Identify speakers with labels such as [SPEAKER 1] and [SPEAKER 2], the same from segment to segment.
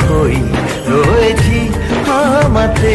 [SPEAKER 1] খই রয়েছি আমাতে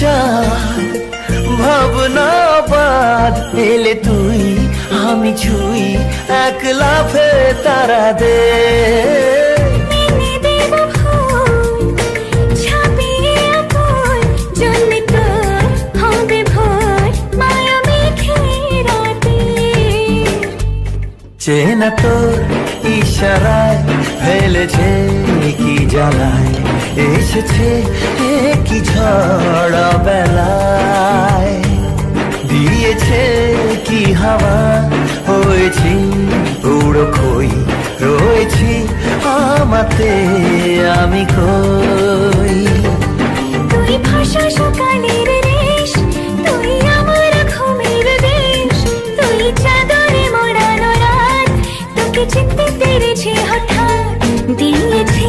[SPEAKER 1] চাঁদ ভাবনা বাদ এলে তুই আমি ছুই এক লাফে তারা দে। চেনা তোর ইশারায় ফেলেছে কি জ্বালায়? এসেছে কি ঝড় বেলায়। দিয়েছে কি হাওয়া? হয়েছি উড়ো খই রয়েছি আমাতে আমি কই?
[SPEAKER 2] পেরেছি হঠাৎ দিয়েছি।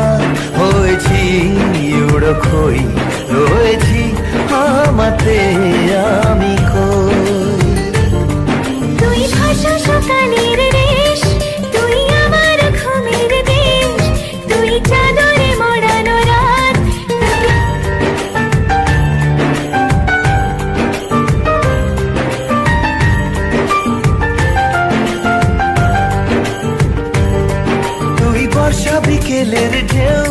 [SPEAKER 1] উড়ো খই রয়েছি আমাতে আমি কই?
[SPEAKER 2] তুই ভাষা সকালের রেশ তুই আমার ঘুমের দেশ তুই চাদরে মোড়ানো রাত।
[SPEAKER 1] তুই বর্ষা বিকেলের ঢেউ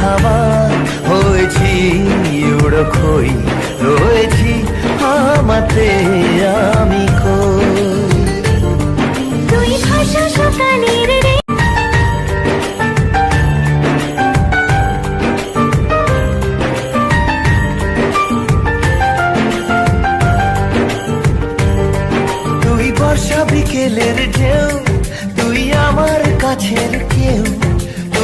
[SPEAKER 1] হাওয়া হয়েছি উড়ো খই রয়েছি আমাতে আমি কই
[SPEAKER 2] তুই ভাষা সকালের
[SPEAKER 1] বর্ষা বিকেলের ঢেউ তুই আমার কাছের কেউ।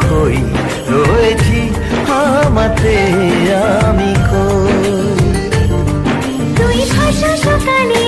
[SPEAKER 1] খই রয়েছি আমাতে আমি কই? তুই ভাষা সকালে